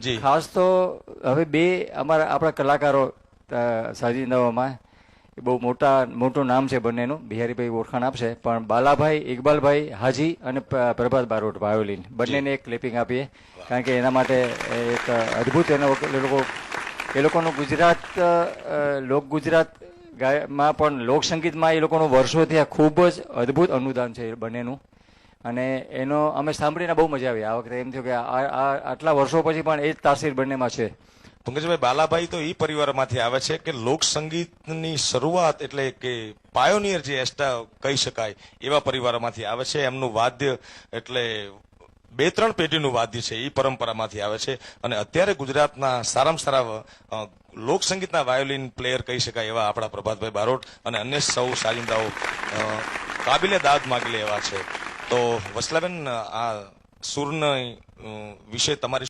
જી. ખાસ તો હવે બે અમારા આપણા કલાકારો સાજી નવામાં એ બહુ મોટા મોટું નામ છે બંનેનું બિહારીભાઈ ઓળખાણ આપશે પણ બાલાભાઈ ઇકબાલભાઈ હાજી અને પ્રભાત બારોટ વાયોલિન. બંનેને એક ક્લિપિંગ આપીએ કારણ કે એના માટે એક અદ્ભુત એનો એ લોકો એ લોકોનું ગુજરાત લોક ગુજરાતમાં પણ લોકસંગીતમાં એ લોકોનું વર્ષોથી આ ખૂબ જ અદ્ભુત અનુદાન છે એ બંનેનું. અને એનો અમે સાંભળીને બહુ મજા આવી. આ વખતે એમ થયું કે આ આટલા વર્ષો પછી પણ એ જ તાસીર બંનેમાં છે. પંકજભાઈ, બાલાભાઈ તો એ પરિવારમાંથી આવે છે કે લોક સંગીતની શરૂઆત એટલે કે પાયોનિયર જે એસ્ટા કહી શકાય, એવા પરિવારમાંથી આવે છે. એમનું વાદ્ય એટલે બે ત્રણ પેઢીનું વાદ્ય છે એ પરંપરામાંથી આવે છે. અને અત્યારે ગુજરાતના સારામાં સારા લોકસંગીતના લોક સંગીતના વાયોલિન પ્લેયર કહી શકાય એવા આપણા પ્રભાતભાઈ બારોટ અને અન્ય સૌ સાજિંદાઓ કાબિલે દાદ માગી લે એવા છે. તો વસલાબેન આ સુરના વિશે તમારી